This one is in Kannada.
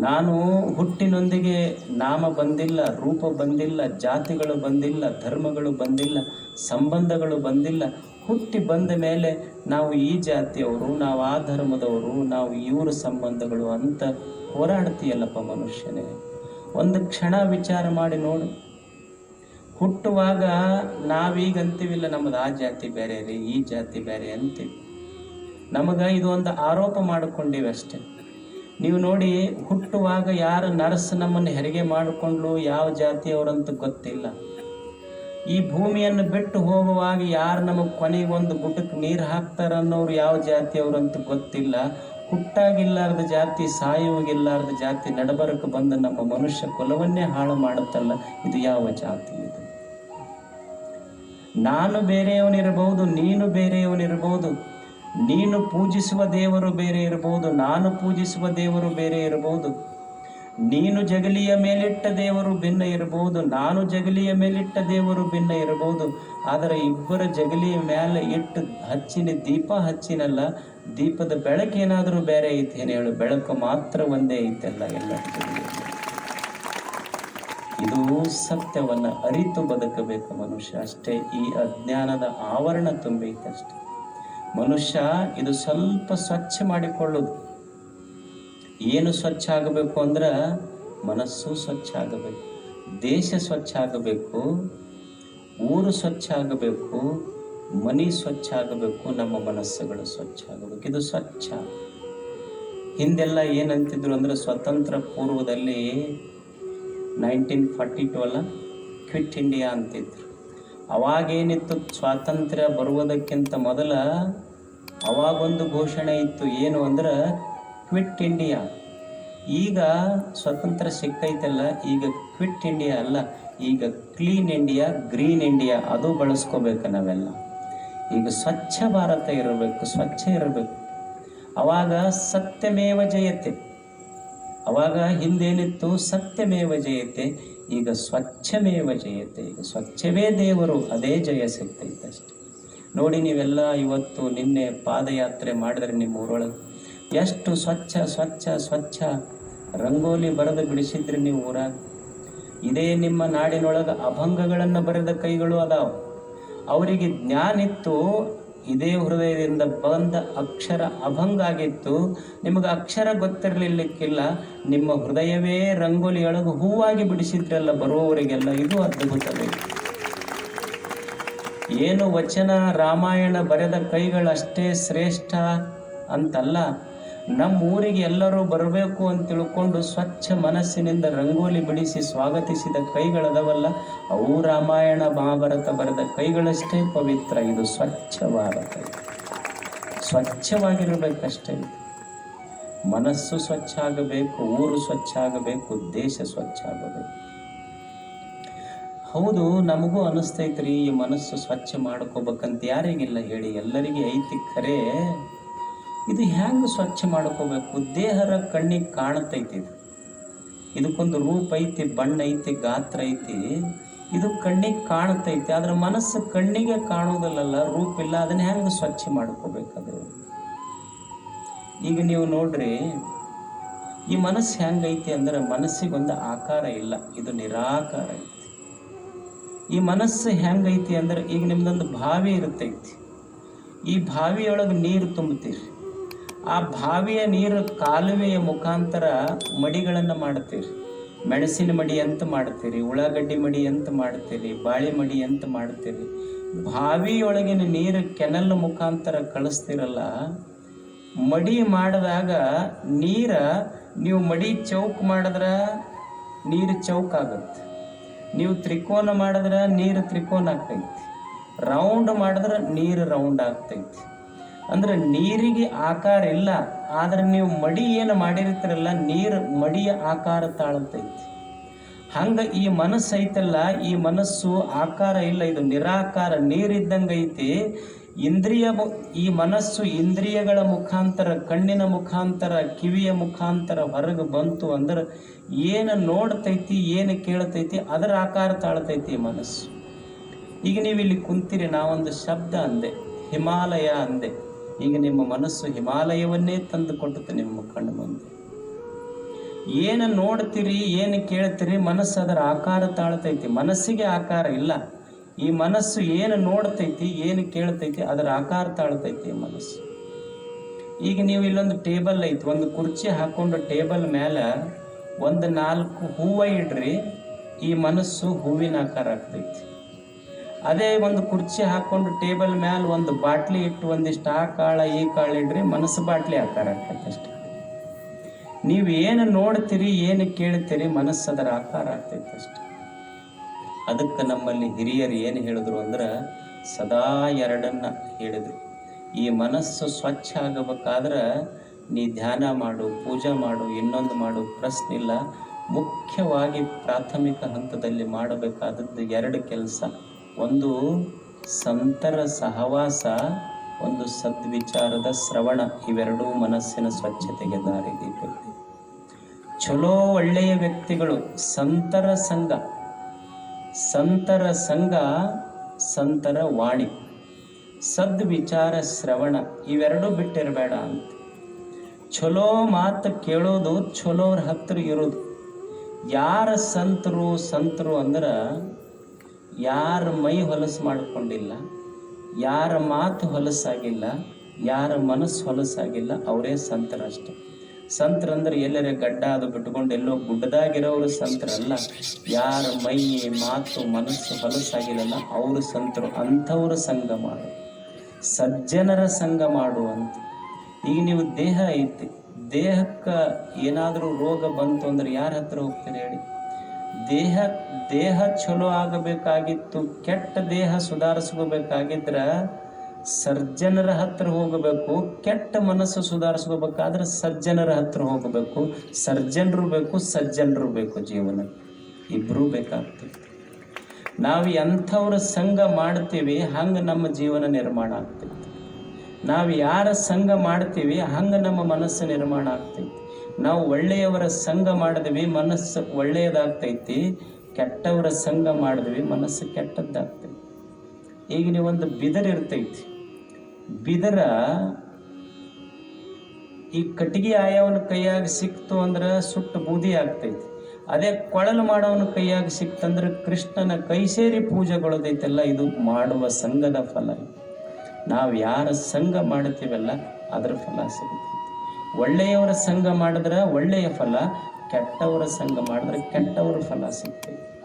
ನಾನು ಹುಟ್ಟಿನೊಂದಿಗೆ ನಾಮ ಬಂದಿಲ್ಲ, ರೂಪ ಬಂದಿಲ್ಲ, ಜಾತಿಗಳು ಬಂದಿಲ್ಲ, ಧರ್ಮಗಳು ಬಂದಿಲ್ಲ, ಸಂಬಂಧಗಳು ಬಂದಿಲ್ಲ. ಹುಟ್ಟಿ ಬಂದ ಮೇಲೆ ನಾವು ಈ ಜಾತಿಯವರು, ನಾವು ಆ ಧರ್ಮದವರು, ನಾವು ಇವರ ಸಂಬಂಧಗಳು ಅಂತ ಹೋರಾಡ್ತೀಯಲ್ಲಪ್ಪ ಮನುಷ್ಯನೇ. ಒಂದು ಕ್ಷಣ ವಿಚಾರ ಮಾಡಿ ನೋಡು. ಹುಟ್ಟುವಾಗ ನಾವೀಗ ಅಂತೀವಿಲ್ಲ ನಮ್ಮದು ಆ ಜಾತಿ ಬೇರೆ ರೀ, ಈ ಜಾತಿ ಬೇರೆ ಅಂತೀವಿ. ನಮಗೆ ಇದು ಒಂದು ಆರೋಪ ಮಾಡಿಕೊಂಡಿವಿ ಅಷ್ಟೇ. ನೀವು ನೋಡಿ, ಹುಟ್ಟುವಾಗ ಯಾರು ನರ್ಸ್ ನಮ್ಮನ್ನು ಹೆರಿಗೆ ಮಾಡಿಕೊಂಡ್ಲು, ಯಾವ ಜಾತಿಯವರಂತ ಗೊತ್ತಿಲ್ಲ. ಈ ಭೂಮಿಯನ್ನು ಬಿಟ್ಟು ಹೋಗುವಾಗ ಯಾರು ನಮಗೆ ಕೊನೆಗೆ ಒಂದು ಗುಡ್ಡಕ್ಕೆ ನೀರು ಹಾಕ್ತಾರ ಅನ್ನೋರು ಯಾವ ಜಾತಿಯವರಂತ ಗೊತ್ತಿಲ್ಲ. ಹುಟ್ಟಾಗಿಲ್ಲಾರ್ದ ಜಾತಿ, ಸಾಯುವಾಗಿಲ್ಲಾರ್ದ ಜಾತಿ ನಡಬರಕ್ಕೆ ಬಂದ ನಮ್ಮ ಮನುಷ್ಯ ಕುಲವನ್ನೇ ಹಾಳು ಮಾಡುತ್ತಲ್ಲ. ಇದು ಯಾವ ಜಾತಿ ಇದು? ನಾನು ಬೇರೆಯವನಿರಬಹುದು, ನೀನು ಬೇರೆಯವನಿರಬಹುದು. ನೀನು ಪೂಜಿಸುವ ದೇವರು ಬೇರೆ ಇರಬಹುದು, ನಾನು ಪೂಜಿಸುವ ದೇವರು ಬೇರೆ ಇರಬಹುದು. ನೀನು ಜಗಲಿಯ ಮೇಲಿಟ್ಟ ದೇವರು ಭಿನ್ನ ಇರಬಹುದು, ನಾನು ಜಗಲಿಯ ಮೇಲಿಟ್ಟ ದೇವರು ಭಿನ್ನ ಇರಬಹುದು. ಆದರೆ ಇಬ್ಬರ ಜಗಲಿಯ ಮೇಲೆ ಇಟ್ಟು ಹಚ್ಚಿನ ದೀಪ ಹಚ್ಚಿನಲ್ಲ, ದೀಪದ ಬೆಳಕೇನಾದರೂ ಬೇರೆ ಐತೇನು ಹೇಳು? ಬೆಳಕು ಮಾತ್ರ ಒಂದೇ ಐತಲ್ಲ ಎಲ್ಲ. ಇದು ಸತ್ಯವನ್ನು ಅರಿತು ಬದುಕಬೇಕು ಮನುಷ್ಯ ಅಷ್ಟೇ. ಈ ಅಜ್ಞಾನದ ಆವರಣ ತುಂಬೈತಷ್ಟೆ ಮನುಷ್ಯ ಇದು ಸ್ವಲ್ಪ ಸ್ವಚ್ಛ ಮಾಡಿಕೊಳ್ಳೋದು. ಏನು ಸ್ವಚ್ಛ ಆಗಬೇಕು ಅಂದ್ರೆ ಮನಸ್ಸು ಸ್ವಚ್ಛ ಆಗಬೇಕು, ದೇಶ ಸ್ವಚ್ಛ ಆಗಬೇಕು, ಊರು ಸ್ವಚ್ಛ ಆಗಬೇಕು, ಮನೆ ಸ್ವಚ್ಛ ಆಗಬೇಕು, ನಮ್ಮ ಮನಸ್ಸುಗಳು ಸ್ವಚ್ಛ ಆಗಬೇಕು. ಇದು ಸ್ವಚ್ಛ. ಹಿಂದೆಲ್ಲ ಏನಂತಿದ್ರು ಅಂದ್ರೆ ಸ್ವತಂತ್ರ ಪೂರ್ವದಲ್ಲಿ ನೈನ್ಟೀನ್ ಫಾರ್ಟಿ ಟು ಅಲ್ಲ ಕ್ವಿಟ್ ಇಂಡಿಯಾ ಅಂತಿದ್ರು. ಅವಾಗೇನಿತ್ತು ಸ್ವಾತಂತ್ರ್ಯ ಬರುವುದಕ್ಕಿಂತ ಮೊದಲ ಅವಾಗೊಂದು ಘೋಷಣೆ ಇತ್ತು ಏನು ಅಂದ್ರೆ ಕ್ವಿಟ್ ಇಂಡಿಯಾ. ಈಗ ಸ್ವತಂತ್ರ ಸಿಕ್ಕೈತಲ್ಲ, ಈಗ ಕ್ವಿಟ್ ಇಂಡಿಯಾ ಅಲ್ಲ, ಈಗ ಕ್ಲೀನ್ ಇಂಡಿಯಾ, ಗ್ರೀನ್ ಇಂಡಿಯಾ ಅದು ಬಳಸ್ಕೋಬೇಕು ನಾವೆಲ್ಲ. ಈಗ ಸ್ವಚ್ಛ ಭಾರತ ಇರಬೇಕು, ಸ್ವಚ್ಛ ಇರಬೇಕು. ಅವಾಗ ಸತ್ಯಮೇವ ಜಯತೆ. ಅವಾಗ ಹಿಂದೇನಿತ್ತು ಸತ್ಯಮೇವ ಜಯತೆ ಈಗ ಸ್ವಚ್ಛಮೇವ ಜಯತೆ, ಈಗ ಸ್ವಚ್ಛವೇ ದೇವರು, ಅದೇ ಜಯ ಸಿಗ್ತೈತೆ ಅಷ್ಟೆ ನೋಡಿ ನೀವೆಲ್ಲ ಇವತ್ತು ನಿನ್ನೆ ಪಾದಯಾತ್ರೆ ಮಾಡಿದ್ರೆ ನಿಮ್ಮ ಊರೊಳಗೆ. ಎಷ್ಟು ಸ್ವಚ್ಛ ಸ್ವಚ್ಛ ಸ್ವಚ್ಛ ರಂಗೋಲಿ ಬರೆದು ಬಿಡಿಸಿದ್ರಿ ನೀವು ಊರಾಗ. ಇದೇ ನಿಮ್ಮ ನಾಡಿನೊಳಗೆ ಅಭಂಗಗಳನ್ನು ಬರೆದ ಕೈಗಳು ಅದಾವ. ಅವರಿಗೆ ಜ್ಞಾನ ಇತ್ತು ಇದೇ ಹೃದಯದಿಂದ ಬಂದ ಅಕ್ಷರ ಅಭಂಗ ಆಗಿತ್ತು ನಿಮಗೆ ಅಕ್ಷರ ಗೊತ್ತಿರಲಿಲ್ಲಕ್ಕಿಲ್ಲ ನಿಮ್ಮ ಹೃದಯವೇ ರಂಗೋಲಿಯೊಳಗೆ ಹೂವಾಗಿ ಬಿಡಿಸಿದ್ರಲ್ಲ ಬರುವವರಿಗೆಲ್ಲ ಇದು ಅದ್ಭುತವೇ. ಏನು ವಚನ ರಾಮಾಯಣ ಬರೆದ ಕೈಗಳಷ್ಟೇ ಶ್ರೇಷ್ಠ ಅಂತಲ್ಲ. ನಮ್ಮ ಊರಿಗೆ ಎಲ್ಲರೂ ಬರಬೇಕು ಅಂತ ತಿಳ್ಕೊಂಡು ಸ್ವಚ್ಛ ಮನಸ್ಸಿನಿಂದ ರಂಗೋಲಿ ಬಿಡಿಸಿ ಸ್ವಾಗತಿಸಿದ ಕೈಗಳದವಲ್ಲ, ಅವು ರಾಮಾಯಣ, ಮಹಾಭಾರತ ಬರೆದ ಕೈಗಳಷ್ಟೇ ಪವಿತ್ರ. ಇದು ಸ್ವಚ್ಛ ಭಾರತ ಸ್ವಚ್ಛವಾಗಿರಬೇಕಷ್ಟೇ. ಮನಸ್ಸು ಸ್ವಚ್ಛ ಆಗಬೇಕು, ಊರು ಸ್ವಚ್ಛ ಆಗಬೇಕು, ದೇಶ ಸ್ವಚ್ಛ ಆಗಬೇಕು. ಹೌದು, ನಮಗೂ ಅನಿಸ್ತೈತ್ರಿ ಈ ಮನಸ್ಸು ಸ್ವಚ್ಛ ಮಾಡ್ಕೋಬೇಕಂತ ಯಾರಿಗಿಲ್ಲ ಹೇಳಿ. ಎಲ್ಲರಿಗೆ ಐತಿ ಖರೆ ಇದು ಹೆಂಗೆ ಸ್ವಚ್ಛ ಮಾಡ್ಕೋಬೇಕು? ದೇಹರ ಕಣ್ಣಿಗೆ ಕಾಣತೈತಿ ಇದು. ಇದಕ್ಕೊಂದು ರೂಪ ಐತಿ, ಬಣ್ಣ ಐತಿ, ಗಾತ್ರ ಐತಿ. ಇದು ಕಣ್ಣಿಗೆ ಕಾಣತೈತಿ ಆದ್ರೆ ಮನಸ್ಸು ಕಣ್ಣಿಗೆ ಕಾಣೋದಲ್ಲ ರೂಪ ಇಲ್ಲ. ಅದನ್ನ ಹೆಂಗೆ ಸ್ವಚ್ಛ ಮಾಡ್ಕೋಬೇಕದು ಈಗ ನೀವು ನೋಡ್ರಿ, ಈ ಮನಸ್ಸು ಹೆಂಗೈತಿ ಅಂದ್ರೆ ಮನಸ್ಸಿಗೊಂದು ಆಕಾರ ಇಲ್ಲ. ಇದು ನಿರಾಕಾರ ಐತಿ. ಈ ಮನಸ್ಸು ಹೆಂಗೈತಿ ಅಂದ್ರೆ ಈಗ ನಿಮ್ದೊಂದು ಬಾವಿ ಇರುತ್ತೈತಿ. ಈ ಬಾವಿಯೊಳಗೆ ನೀರು ತುಂಬುತ್ತೀರಿ. ಆ ಬಾವಿಯ ನೀರು ಕಾಲುವೆಯ ಮುಖಾಂತರ ಮಡಿಗಳನ್ನು ಮಾಡ್ತೀರಿ. ಮೆಣಸಿನ ಮಡಿ ಅಂತ ಮಾಡ್ತೀರಿ, ಉಳ್ಳಾಗಡ್ಡಿ ಮಡಿ ಅಂತ ಮಾಡ್ತೀರಿ, ಬಾಳೆ ಮಡಿ ಅಂತ ಮಾಡ್ತೀರಿ. ಬಾವಿಯೊಳಗಿನ ನೀರು ಕೆನಲ್ ಮುಖಾಂತರ ಕಳಿಸ್ತಿರಲ್ಲ, ಮಡಿ ಮಾಡಿದಾಗ ನೀರ ನೀವು ಮಡಿ ಚೌಕ್ ಮಾಡಿದ್ರೆ ನೀರು ಚೌಕ್ ಆಗುತ್ತೆ. ನೀವು ತ್ರಿಕೋನ ಮಾಡಿದ್ರೆ ನೀರು ತ್ರಿಕೋನ ಆಗ್ತೈತಿ. ರೌಂಡ್ ಮಾಡಿದ್ರೆ ನೀರು ರೌಂಡ್ ಆಗ್ತೈತಿ. ಅಂದ್ರೆ ನೀರಿಗೆ ಆಕಾರ ಇಲ್ಲ, ಆದ್ರೆ ನೀವು ಮಡಿ ಏನು ಮಾಡಿರ್ತೀರಲ್ಲ, ನೀರು ಮಡಿಯ ಆಕಾರ ತಾಳತೈತಿ. ಹಂಗ ಈ ಮನಸ್ಸು ಐತಲ್ಲ, ಈ ಮನಸ್ಸು ಆಕಾರ ಇಲ್ಲ, ಇದು ನಿರಾಕಾರ, ನೀರಿದ್ದಂಗೆ ಐತಿ. ಇಂದ್ರಿಯ ಈ ಮನಸ್ಸು ಇಂದ್ರಿಯಗಳ ಮುಖಾಂತರ, ಕಣ್ಣಿನ ಮುಖಾಂತರ, ಕಿವಿಯ ಮುಖಾಂತರ ಹೊರಗೆ ಬಂತು ಅಂದ್ರೆ ಏನು ನೋಡ್ತೈತಿ, ಏನು ಕೇಳ್ತೈತಿ, ಅದರ ಆಕಾರ ತಾಳ್ತೈತಿ ಈ ಮನಸ್ಸು. ಈಗ ನೀವು ಇಲ್ಲಿ ಕುಂತಿರಿ, ನಾವೊಂದು ಶಬ್ದ ಅಂದೆ, ಹಿಮಾಲಯ ಅಂದೆ. ಈಗ ನಿಮ್ಮ ಮನಸ್ಸು ಹಿಮಾಲಯವನ್ನೇ ತಂದು ಕೊಟ್ಟುತ್ತೆ ನಿಮ್ಮ ಕಣ್ಣು ಮುಂದೆ. ಏನು ನೋಡ್ತೀರಿ, ಏನು ಕೇಳ್ತೀರಿ, ಮನಸ್ಸು ಅದರ ಆಕಾರ ತಾಳ್ತೈತಿ. ಮನಸ್ಸಿಗೆ ಆಕಾರ ಇಲ್ಲ. ಈ ಮನಸ್ಸು ಏನು ನೋಡ್ತೈತಿ, ಏನು ಕೇಳ್ತೈತಿ, ಅದರ ಆಕಾರ ತಾಳ್ತೈತಿ ಮನಸ್ಸು. ಈಗ ನೀವು ಇಲ್ಲೊಂದು ಟೇಬಲ್ ಐತಿ, ಒಂದು ಕುರ್ಚಿ ಹಾಕೊಂಡು ಟೇಬಲ್ ಮೇಲೆ ಒಂದು ನಾಲ್ಕು ಹೂವು ಇಡ್ರಿ, ಈ ಮನಸ್ಸು ಹೂವಿನ ಆಕಾರ ಆಗ್ತೈತಿ. ಅದೇ ಒಂದು ಕುರ್ಚಿ ಹಾಕೊಂಡು ಟೇಬಲ್ ಮ್ಯಾಲ ಒಂದು ಬಾಟ್ಲಿ ಇಟ್ಟು ಒಂದಿಷ್ಟು, ಆ ಕಾಳ, ಈ ಕಾಳು ಇಡ್ರಿ. ಮನಸ್ಸು ಬಾಟ್ಲಿ ಆಕಾರ ಅಷ್ಟೇ. ನೀವು ಏನು ನೋಡ್ತೀರಿ, ಏನು ಕೇಳ್ತೀರಿ, ಮನಸ್ಸು ಅದರ ಆಕಾರ ಆಗ್ತೈತೆ ಅಷ್ಟೆ. ಅದಕ್ಕೆ ನಮ್ಮಲ್ಲಿ ಹಿರಿಯರು ಏನು ಹೇಳಿದ್ರು ಅಂದ್ರೆ, ಸದಾ ಎರಡನ್ನ ಹೇಳಿದ್ರು. ಈ ಮನಸ್ಸು ಸ್ವಚ್ಛ ಆಗಬೇಕಾದ್ರೆ ನೀ ಧ್ಯಾನ ಮಾಡು, ಪೂಜೆ ಮಾಡು, ಇನ್ನೊಂದು ಮಾಡು, ಪ್ರಶ್ನೆ ಇಲ್ಲ. ಮುಖ್ಯವಾಗಿ ಪ್ರಾಥಮಿಕ ಹಂತದಲ್ಲಿ ಮಾಡಬೇಕಾದದ್ದು ಎರಡು ಕೆಲಸ. ಒಂದು ಸಂತರ ಸಹವಾಸ, ಒಂದು ಸದ್ವಿಚಾರದ ಶ್ರವಣ, ಇವೆರಡೂ ಮನಸ್ಸಿನ ಸ್ವಚ್ಛತೆಗೆ ದಾರಿದೀಪ ಚಲೋ ಒಳ್ಳೆಯ ವ್ಯಕ್ತಿಗಳು ಸಂತರ ಸಂಘ. ಸಂತರ ಸಂಘ, ಸಂತರ ವಾಣಿ. ಸದ್ವಿಚಾರ, ಶ್ರವಣ, ಇವೆರಡೂ ಬಿಟ್ಟಿರಬೇಡ ಅಂತ. ಚಲೋ ಮಾತು ಕೇಳೋದು ಚಲೋರ ಹತ್ರ ಇರೋದು. ಯಾರ ಸಂತರು ಸಂತರು ಅಂದ್ರೆ ಯಾರ ಮೈ ಹೊಲಸು ಮಾಡಿಕೊಂಡಿಲ್ಲ, ಯಾರ ಮಾತು ಹೊಲಸಾಗಿಲ್ಲ, ಯಾರ ಮನಸ್ಸು ಹೊಲಸಾಗಿಲ್ಲ, ಅವರೇ ಸಂತರಷ್ಟೆ ಸಂತರಂದ್ರೆ ಎಲ್ಲರ ಗಡ್ಡ ಅದು ಬಿಟ್ಕೊಂಡು ಎಲ್ಲೋ ಗುಡ್ಡದಾಗಿರೋರು ಸಂತರಲ್ಲ ಯಾರ ಮೈ, ಮಾತು, ಮನಸ್ಸು ಹೊಲಸಾಗಿಲ್ಲ ಅವರು ಸಂತರು. ಅಂಥವ್ರ ಸಂಘ ಮಾಡು. ಸಜ್ಜನರ ಸಂಘ ಮಾಡುವಂತ ಈಗ ನೀವು ದೇಹ ಐತಿ. ದೇಹಕ್ಕೆ ಏನಾದರೂ ರೋಗ ಬಂತು ಅಂದ್ರೆ ಯಾರ ಹತ್ರ ಹೋಗ್ತೀರಿ ಹೇಳಿ? ದೇಹ ದೇಹ ಚಲೋ ಆಗಬೇಕಾಗಿತ್ತು, ಕೆಟ್ಟ ದೇಹ ಸುಧಾರಿಸ್ಕೋಬೇಕಾಗಿದ್ರ ಸರ್ಜನರ ಹತ್ರ ಹೋಗಬೇಕು, ಕೆಟ್ಟ ಮನಸ್ಸು ಸುಧಾರಿಸ್ಕೋಬೇಕಾದ್ರೆ ಸಜ್ಜನರ ಹತ್ರ ಹೋಗಬೇಕು, ಸರ್ಜನರು ಬೇಕು, ಸಜ್ಜನರು ಬೇಕು ಜೀವನ. ಇಬ್ಬರೂ ಬೇಕಾಗ್ತದೆ ನಾವು ಎಂಥವ್ರ ಸಂಘ ಮಾಡ್ತೀವಿ, ಹಂಗೆ ನಮ್ಮ ಜೀವನ ನಿರ್ಮಾಣ ಆಗ್ತೈತಿ. ನಾವು ಯಾರ ಸಂಘ ಮಾಡ್ತೀವಿ, ಹಂಗೆ ನಮ್ಮ ಮನಸ್ಸು ನಿರ್ಮಾಣ ಆಗ್ತೈತಿ. ನಾವು ಒಳ್ಳೆಯವರ ಸಂಘ ಮಾಡಿದ್ವಿ, ಮನಸ್ಸು ಒಳ್ಳೆಯದಾಗ್ತೈತಿ, ಕೆಟ್ಟವರ ಸಂಘ ಮಾಡಿದ್ವಿ, ಮನಸ್ಸು ಕೆಟ್ಟದ್ದಾಗ್ತೈತಿ. ಈಗ ನೀವೊಂದು ಬಿದರ್ ಇರ್ತೈತಿ. ಬಿದರ ಈ ಕಟ್ಟಿಗೆ ಆಯವನ ಕೈಯಾಗ ಸಿಕ್ತು ಅಂದ್ರೆ ಸುಟ್ಟು ಬೂದಿ ಆಗ್ತೈತಿ. ಅದೇ ಕೊಳಲು ಮಾಡೋವನ ಕೈಯಾಗ ಸಿಕ್ತಂದ್ರೆ ಕೃಷ್ಣನ ಕೈ ಸೇರಿ ಪೂಜೆಗೊಳ್ಳೋದೈತೆಲ್ಲ ಇದು ಮಾಡುವ ಸಂಘದ ಫಲ. ನಾವು ಯಾರ ಸಂಘ ಮಾಡ್ತೀವಲ್ಲ, ಅದರ ಫಲ ಸಿಗುತ್ತೆ. ಒಳ್ಳೆಯವರ ಸಂಘ ಮಾಡಿದ್ರೆ ಒಳ್ಳೆಯ ಫಲ ಕೆಟ್ಟವರ ಸಂಘ ಮಾಡಿದ್ರೆ ಕೆಟ್ಟವರ ಫಲ ಸಿಗ್ತೈತಿ.